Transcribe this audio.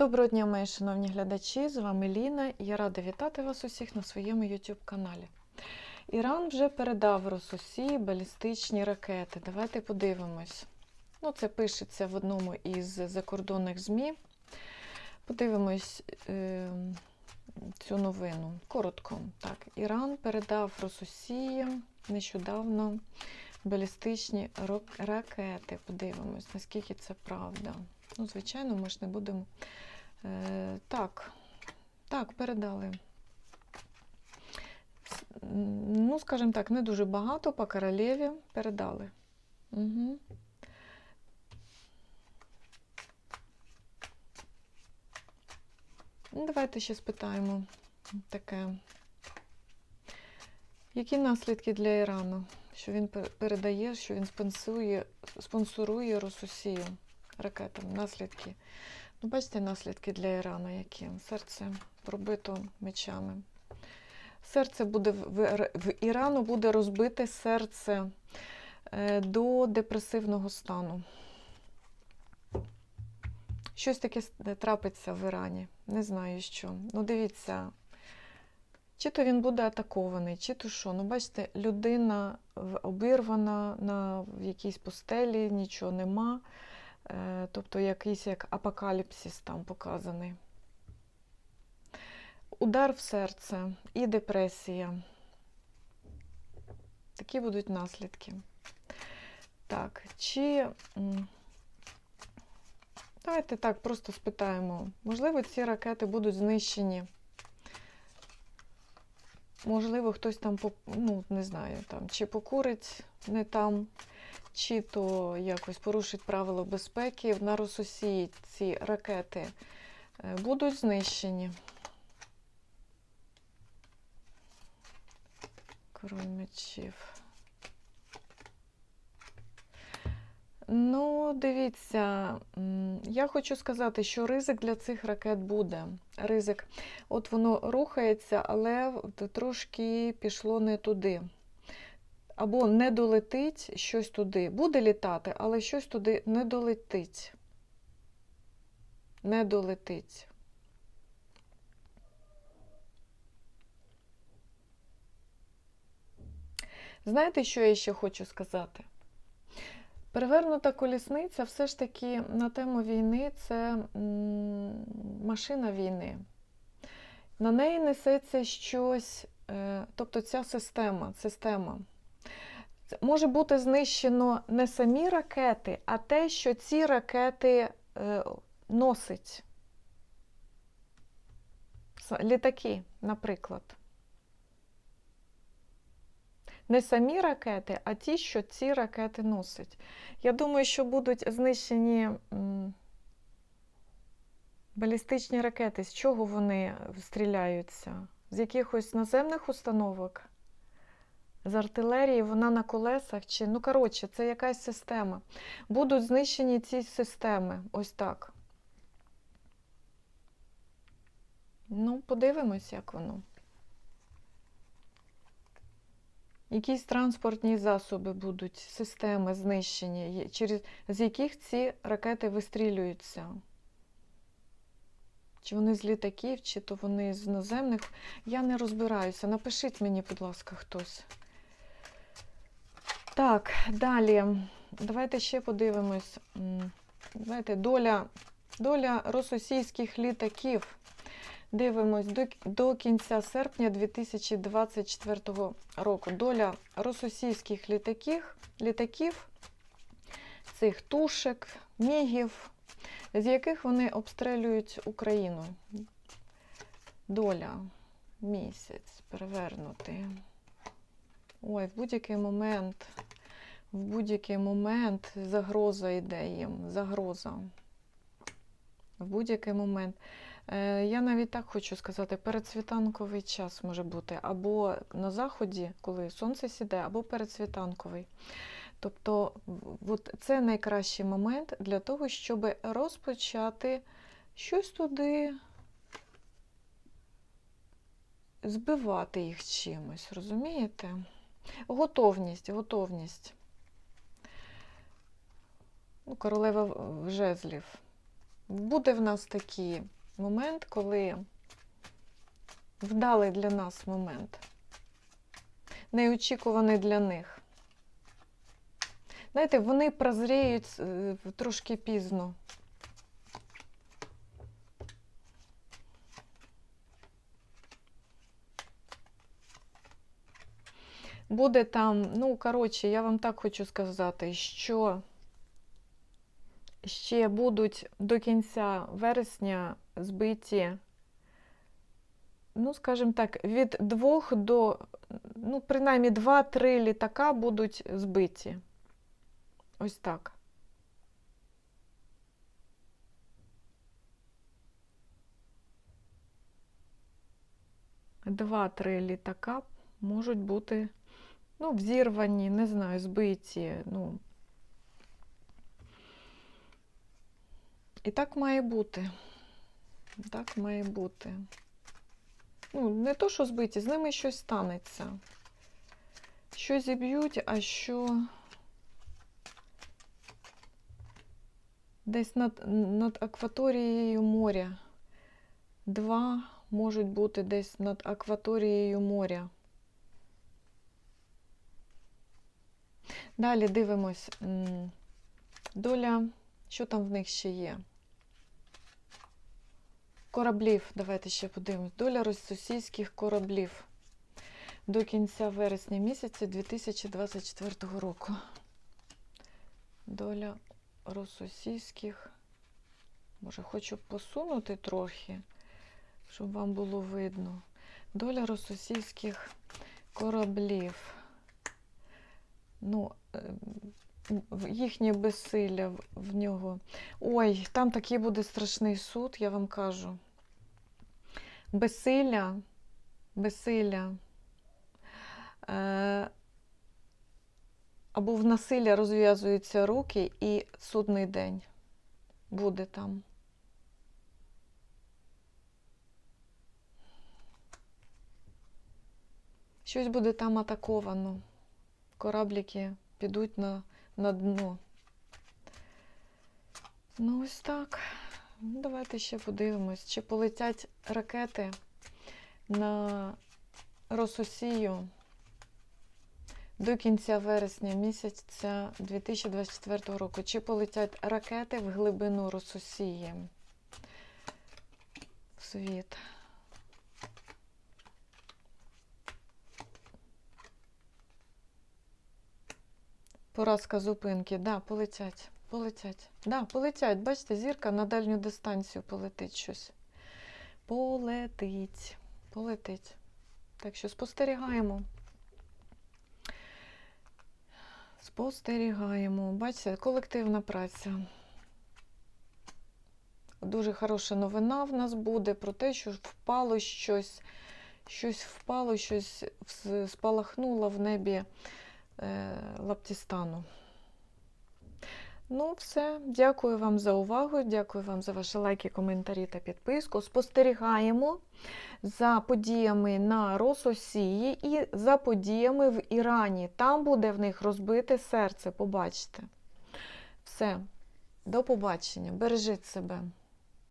Доброго дня, мої шановні глядачі! З вами Ліна і я рада вітати вас усіх на своєму YouTube каналі. Іран вже передав Росусі балістичні ракети. Давайте подивимось. Ну, Це пишеться в одному із закордонних ЗМІ. Подивимось е, цю новину. Коротко. Так, Іран передав Росусі нещодавно балістичні ракети. Подивимось, наскільки це правда. Ну, звичайно, ми ж не будемо. Е, так, так, передали. Ну, скажімо так, не дуже багато по королеві передали. Угу. Давайте ще спитаємо таке. Які наслідки для Ірану? Що він передає, що він спонсорує, спонсорує Росусію ракетами? Наслідки. Ну, бачите, наслідки для Ірану які? Серце пробито мечами. Серце буде в, Ірану буде розбите серце е, до депресивного стану. Щось таке трапиться в Ірані. Не знаю що. Ну, дивіться, чи то він буде атакований, чи то що. Ну, бачите, людина обірвана на якійсь постелі, нічого нема. Е, Тобто якийсь як апокаліпсис там показаний. Удар в серце і депресія. Такі будуть наслідки. Так, чи. Давайте так просто спитаємо. Можливо, ці ракети будуть знищені. Можливо, хтось там, ну, не знаю, там, чи покурить не там, чи то якось порушить правила безпеки. На Росусії ці ракети е, будуть знищені. Король мечів. Ну, дивіться, я хочу сказати, що ризик для цих ракет буде. Ризик. От воно рухається, але трошки пішло не туди. Або не долетить щось туди. Буде літати, але щось туди не долетить. Не долетить. Знаєте, що я ще хочу сказати? Перевернута колісниця все ж таки на тему війни це машина війни. На неї несеться щось, е, тобто ця система, система. Може бути знищено не самі ракети, а те, що ці ракети е, носить. Літаки, наприклад. Не самі ракети, а ті, що ці ракети носять. Я думаю, що будуть знищені балістичні ракети. З чого вони стріляються? З якихось наземних установок? З артилерії, вона на колесах чи. Ну, коротше, це якась система. Будуть знищені ці системи. Ось так. Ну, подивимось, як воно. Якісь транспортні засоби будуть, системи знищені, через, з яких ці ракети вистрілюються. Чи вони з літаків, чи то вони з наземних. Я не розбираюся. Напишіть мені, будь ласка, хтось. Так, далі. Давайте ще подивимось. Давайте доля, доля російських літаків. Дивимось до, до кінця серпня 2024 року. Доля російських літаків, літаків, цих тушек, мігів, з яких вони обстрілюють Україну. Доля місяць перевернути. Ой, в будь-який момент, в будь-який момент загроза йде їм, загроза. В будь-який момент. Е, Я навіть так хочу сказати, передсвітанковий час може бути або на заході, коли сонце сідає, або передсвітанковий. Тобто, от це найкращий момент для того, щоб розпочати щось туди збивати їх чимось, розумієте? Готовність, готовність. Ну, королева жезлів. буде в нас такий момент, коли вдалий для нас момент, неочікуваний для них. Знаєте, вони прозріють е, трошки пізно. Буде там, ну, коротше, я вам так хочу сказати, що ще будуть до кінця вересня збиті, ну, скажімо так, від двох до, ну, принаймні, два-три літака будуть збиті. Ось так. Два-три літака можуть бути, ну, взірвані, не знаю, збиті, ну. І так має бути. Так має бути. Ну, не то, що збиті, з ними щось станеться. Що зіб'ють, а що десь над, над акваторією моря. Два можуть бути десь над акваторією моря. Далі дивимось. Доля, що там в них ще є? Кораблів, давайте ще подивимось. Доля російських кораблів до кінця вересня місяця 2024 року. Доля російських. Може, хочу посунути трохи, щоб вам було видно. Доля російських кораблів. Ну, е, в- їхнє безсилля в- в нього. Ой, там такий буде страшний суд, я вам кажу. Безсилля, безсилля. Е, або в насилля розв'язуються руки, і судний день буде там. Щось буде там атаковано. Корабліки підуть на, на дно. Ну, ось так. Давайте ще подивимось, чи полетять ракети на Рососію до кінця вересня місяця 2024 року. Чи полетять ракети в глибину Рососії в світ? Поразка зупинки. Да, полетять. Полетять. Да, полетять. Бачите, зірка на дальню дистанцію полетить щось. Полетить. Полетить. Так що спостерігаємо. Спостерігаємо. Бачите, колективна праця. Дуже хороша новина в нас буде про те, що впало щось, щось впало, щось спалахнуло в небі Лаптістану. Ну, все. Дякую вам за увагу. Дякую вам за ваші лайки, коментарі та підписку. Спостерігаємо за подіями на Рососії і за подіями в Ірані. Там буде в них розбите серце, побачите. Все. До побачення. Бережіть себе.